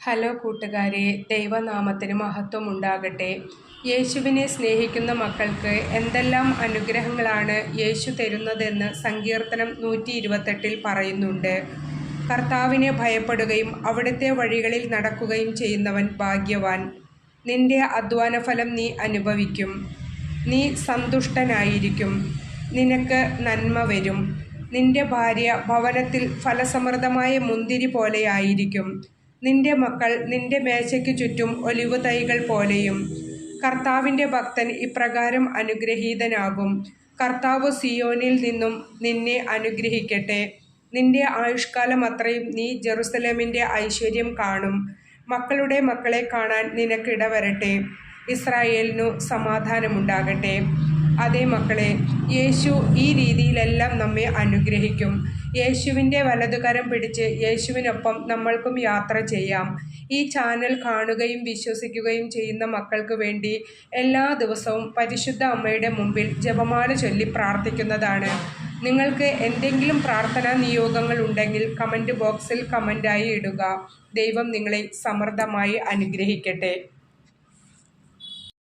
Hello കൂട്ടുകാരെ ദൈവനാമത്തിന് മഹത്വം ഉണ്ടാകട്ടെ യേശുവിനെ സ്നേഹിക്കുന്ന മക്കൾക്ക് എന്തെല്ലാം അനുഗ്രഹങ്ങളാണ് യേശു തരുന്നതെന്ന് സങ്കീർത്തനം നൂറ്റി ഇരുപത്തെട്ടിൽ പറയുന്നുണ്ട്. കർത്താവിനെ ഭയപ്പെടുകയും അവിടുത്തെ വഴികളിൽ നടക്കുകയും ചെയ്യുന്നവൻ ഭാഗ്യവാൻ. നിന്റെ അധ്വാനഫലം നീ അനുഭവിക്കും. നീ സന്തുഷ്ടനായിരിക്കും. നിനക്ക് നന്മ വരും. നിന്റെ ഭാര്യ ഭവനത്തിൽ ഫലസമൃദ്ധമായ മുന്തിരി പോലെയായിരിക്കും നിന്റെ മക്കൾ നിന്റെ മേശയ്ക്ക് ചുറ്റും ഒലിവു തൈകൾ പോലെയും കർത്താവിന്റെ ഭക്തൻ ഇപ്രകാരം അനുഗ്രഹീതനാകും. കർത്താവ് സിയോനിൽ നിന്നും നിന്നെ അനുഗ്രഹിക്കട്ടെ. നിന്റെ ആയുഷ്കാലം അത്രയും നീ ജെറുസലേമിന്റെ ഐശ്വര്യം കാണും. മക്കളുടെ മക്കളെ കാണാൻ നിനക്കിടവരട്ടെ. ഇസ്രായേലിനു സമാധാനമുണ്ടാകട്ടെ. അതേ മക്കളെ യേശു ഈ രീതിയിലെല്ലാം നമ്മെ അനുഗ്രഹിക്കും. യേശുവിന്റെ വലതുകരം പിടിച്ച് യേശുവിനൊപ്പം നമ്മൾക്കും യാത്ര ചെയ്യാം. ഈ ചാനൽ കാണുകയും വിശ്വസിക്കുകയും ചെയ്യുന്ന മക്കൾക്ക് വേണ്ടി എല്ലാ ദിവസവും പരിശുദ്ധ അമ്മയുടെ മുമ്പിൽ ജപമാല ചൊല്ലി പ്രാർത്ഥിക്കുന്നതാണ്. നിങ്ങൾക്ക് എന്തെങ്കിലും പ്രാർത്ഥനാ നിയോഗങ്ങൾ ഉണ്ടെങ്കിൽ കമന്റ് ബോക്സിൽ കമന്റായി ഇടുക. ദൈവം നിങ്ങളെ സമൃദ്ധമായി അനുഗ്രഹിക്കട്ടെ.